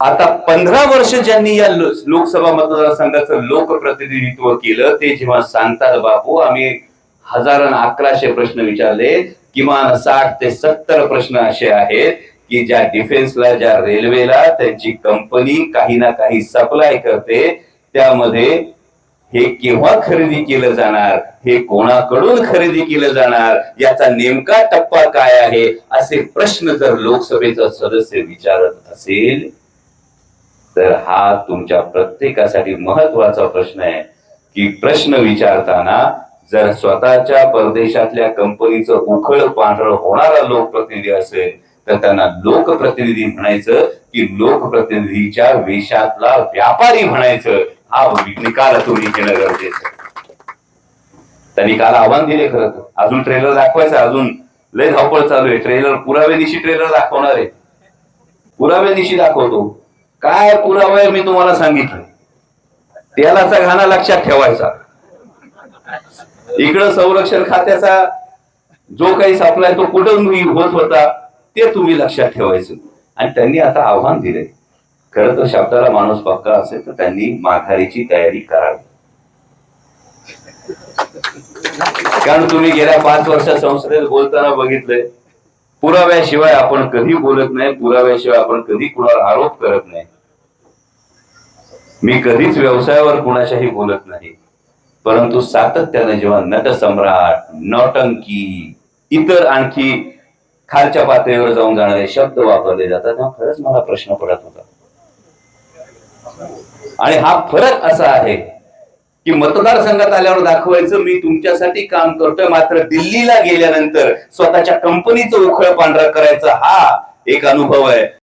आता पंधरा वर्ष ज्यांनी या लोकसभा मतदारसंघाचं लोकप्रतिनिधित्व केलं ते जेव्हा सांगतात बापू आम्ही हजार अकराशे प्रश्न विचारले किमान साठ ते सत्तर प्रश्न असे आहेत की ज्या डिफेन्सला ज्या रेल्वेला त्यांची कंपनी काही ना काही सप्लाय करते त्यामध्ये हे केव्हा खरेदी केलं जाणार हे कोणाकडून खरेदी केलं जाणार याचा नेमका टप्पा काय आहे? असे प्रश्न जर लोकसभेचा सदस्य विचारत असेल तर हा तुमच्या प्रत्येकासाठी महत्त्वाचा प्रश्न आहे की प्रश्न विचारताना जर स्वतःच्या परदेशातल्या कंपनीचं उखळ पांढरं होणारा लोकप्रतिनिधी असेल तर त्यांना लोकप्रतिनिधी म्हणायचं की लोकप्रतिनिधीच्या वेशातला व्यापारी म्हणायचं. हा निकाल तुम्ही घेणं गरजेचं त्यांनी काल आव्हान दिले खरं अजून ट्रेलर दाखवायचं अजून. लय धावपळ चालू आहे. ट्रेलर पुराव्यानिशी ट्रेलर दाखवणार आहे. पुराव्यानिशी दाखवतो. काय पुरावा मी तुम्हाला सांगितले? तेलाचा घाणा लक्षात ठेवायचा. इकडं संरक्षण खात्याचा जो काही सापलाय तो कुठं होत होता ते तुम्ही लक्षात ठेवायचं. आणि त्यांनी आता आव्हान दिले खरं तर शब्दाला माणूस पक्का असेल तर त्यांनी माघारीची तयारी करावी. कारण तुम्ही गेल्या पाच वर्षात संसदेत बोलताना बघितलंय पुराव्याशिवाय आपण कधी बोलत नाही पुराव्याशिवाय आपण कधी कुणावर आरोप करत नाही. मी कधीच व्यवसायावर कुणाच्याही बोलत नाही. परंतु सातत्याने जेव्हा नटसम्राट नौटंकी इतर आणखी खालच्या पातळीवर जाऊन जाणारे शब्द वापरले जातात तेव्हा खरंच मला प्रश्न पडत होता. आणि हा फरक असा आहे की मतदारसंघात आल्यावर दाखवायचं मी तुमच्यासाठी काम करतोय मात्र दिल्लीला गेल्यानंतर स्वतःच्या कंपनीचं उखळ पांढरा करायचा हा एक अनुभव आहे.